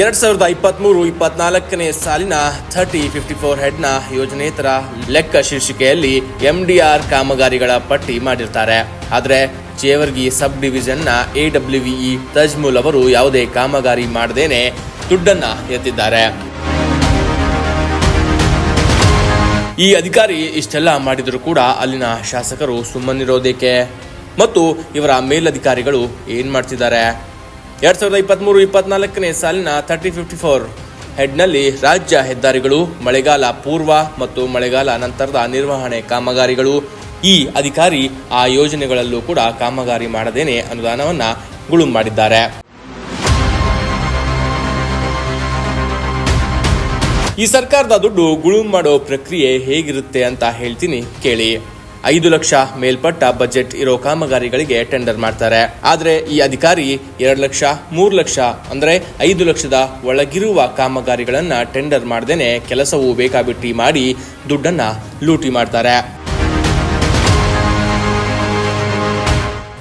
ಎರಡ್ ಸಾವಿರದ ಇಪ್ಪತ್ಮೂರು ಇಪ್ಪತ್ನಾಲ್ಕನೇ ಸಾಲಿನ ಥರ್ಟಿ ಫಿಫ್ಟಿ ಫೋರ್ ಹೆಡ್ನ ಯೋಜನೇತರ ಲೆಕ್ಕ ಶೀರ್ಷಿಕೆಯಲ್ಲಿ ಎಂಡಿಆರ್ ಕಾಮಗಾರಿಗಳ ಪಟ್ಟಿ ಮಾಡಿರ್ತಾರೆ. ಆದರೆ ಚೇವರ್ಗಿ ಸಬ್ ಡಿವಿಷನ್ನ ಇ ತಜ್ಮುಲ್ ಅವರು ಯಾವುದೇ ಕಾಮಗಾರಿ ಮಾಡದೇನೆ ದುಡ್ಡನ್ನ ಎತ್ತಿದ್ದಾರೆ. ಈ ಅಧಿಕಾರಿ ಇಷ್ಟೆಲ್ಲ ಮಾಡಿದರೂ ಕೂಡ ಅಲ್ಲಿನ ಶಾಸಕರು ಸುಮ್ಮನಿರೋದೇಕೆ? ಮತ್ತು ಇವರ ಮೇಲಧಿಕಾರಿಗಳು ಏನ್ ಮಾಡ್ತಿದ್ದಾರೆ? ಎರಡ್ ಸಾವಿರದ ಇಪ್ಪತ್ಮೂರು ಇಪ್ಪತ್ನಾಲ್ಕನೇ ಸಾಲಿನ ಥರ್ಟಿ ಫಿಫ್ಟಿ ಫೋರ್ ಹೆಡ್ನಲ್ಲಿ ರಾಜ್ಯ ಹೆದ್ದಾರಿಗಳು, ಮಳೆಗಾಲ ಪೂರ್ವ ಮತ್ತು ಮಳೆಗಾಲ ನಂತರದ ನಿರ್ವಹಣೆ ಕಾಮಗಾರಿಗಳು. ಈ ಅಧಿಕಾರಿ ಆ ಯೋಜನೆಗಳಲ್ಲೂ ಕೂಡ ಕಾಮಗಾರಿ ಮಾಡದೇನೆ ಅನುದಾನವನ್ನು ಗುಳುಂ ಮಾಡಿದ್ದಾರೆ. ಈ ಸರ್ಕಾರದ ದುಡ್ಡು ಗುಳುಂ ಮಾಡೋ ಪ್ರಕ್ರಿಯೆ ಹೇಗಿರುತ್ತೆ ಅಂತ ಹೇಳ್ತೀನಿ ಕೇಳಿ. ಐದು ಲಕ್ಷ ಮೇಲ್ಪಟ್ಟ ಬಜೆಟ್ ಇರೋ ಕಾಮಗಾರಿಗಳಿಗೆ ಟೆಂಡರ್ ಮಾಡ್ತಾರೆ. ಆದ್ರೆ ಈ ಅಧಿಕಾರಿ ಎರಡು ಲಕ್ಷ, ಮೂರು ಲಕ್ಷ ಅಂದ್ರೆ ಐದು ಲಕ್ಷದ ಒಳಗಿರುವ ಕಾಮಗಾರಿಗಳನ್ನ ಟೆಂಡರ್ ಮಾಡ್ದೇನೆ ಕೆಲಸವು ಬೇಕಾಬಿಟ್ಟಿ ಮಾಡಿ ದುಡ್ಡನ್ನ ಲೂಟಿ ಮಾಡ್ತಾರೆ.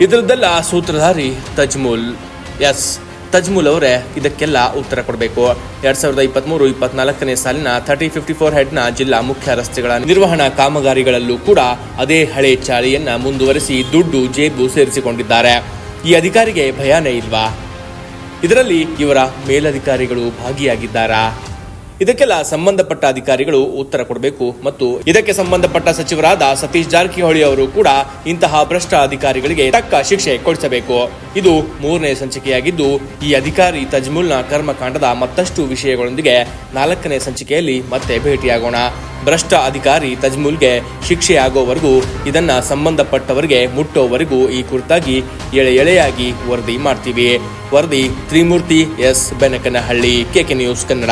ಇದರದ್ದೆಲ್ಲ ಸೂತ್ರಧಾರಿ ತಜ್ಮುಲ್ ಎಸ್. ತಜ್ಮುಲ್ ಅವರೇ, ಇದಕ್ಕೆಲ್ಲ ಉತ್ತರ ಕೊಡಬೇಕು. ಎರಡ್ ಸಾವಿರದ ಇಪ್ಪತ್ಮೂರು, ಇಪ್ಪತ್ನಾಲ್ಕನೇ ಸಾಲಿನ ಥರ್ಟಿ ಫಿಫ್ಟಿ ಫೋರ್ ಹೆಡ್ನ ಜಿಲ್ಲಾ ಮುಖ್ಯ ರಸ್ತೆಗಳ ನಿರ್ವಹಣಾ ಕಾಮಗಾರಿಗಳಲ್ಲೂ ಕೂಡ ಅದೇ ಹಳೆ ಚಾಳಿಯನ್ನ ಮುಂದುವರೆಸಿ ದುಡ್ಡು ಜೇಬು ಸೇರಿಸಿಕೊಂಡಿದ್ದಾರೆ. ಈ ಅಧಿಕಾರಿಗೆ ಭಯಾನೇ ಇಲ್ವಾ? ಇದರಲ್ಲಿ ಇವರ ಮೇಲಧಿಕಾರಿಗಳು ಭಾಗಿಯಾಗಿದ್ದಾರಾ? ಇದಕ್ಕೆಲ್ಲ ಸಂಬಂಧಪಟ್ಟ ಅಧಿಕಾರಿಗಳು ಉತ್ತರ ಕೊಡಬೇಕು ಮತ್ತು ಇದಕ್ಕೆ ಸಂಬಂಧಪಟ್ಟ ಸಚಿವರಾದ ಸತೀಶ್ ಜಾರಕಿಹೊಳಿ ಅವರು ಕೂಡ ಇಂತಹ ಭ್ರಷ್ಟ ಅಧಿಕಾರಿಗಳಿಗೆ ತಕ್ಕ ಶಿಕ್ಷೆ ಕೊಡಿಸಬೇಕು. ಇದು ಮೂರನೇ ಸಂಚಿಕೆಯಾಗಿದ್ದು, ಈ ಅಧಿಕಾರಿ ತಜ್ಮುಲ್ನ ಕರ್ಮಕಾಂಡದ ಮತ್ತಷ್ಟು ವಿಷಯಗಳೊಂದಿಗೆ ನಾಲ್ಕನೇ ಸಂಚಿಕೆಯಲ್ಲಿ ಮತ್ತೆ ಭೇಟಿಯಾಗೋಣ. ಭ್ರಷ್ಟ ಅಧಿಕಾರಿ ತಜ್ಮುಲ್ಗೆ ಶಿಕ್ಷೆ ಆಗೋವರೆಗೂ ಇದನ್ನ ಸಂಬಂಧಪಟ್ಟವರಿಗೆ ಮುಟ್ಟೋವರೆಗೂ ಈ ಕುರಿತಾಗಿ ಎಳೆ ಎಳೆಯಾಗಿ ವರದಿ ಮಾಡ್ತೀವಿ. ವರದಿ Trimurthy S. Benakanahalli KK news Kannada.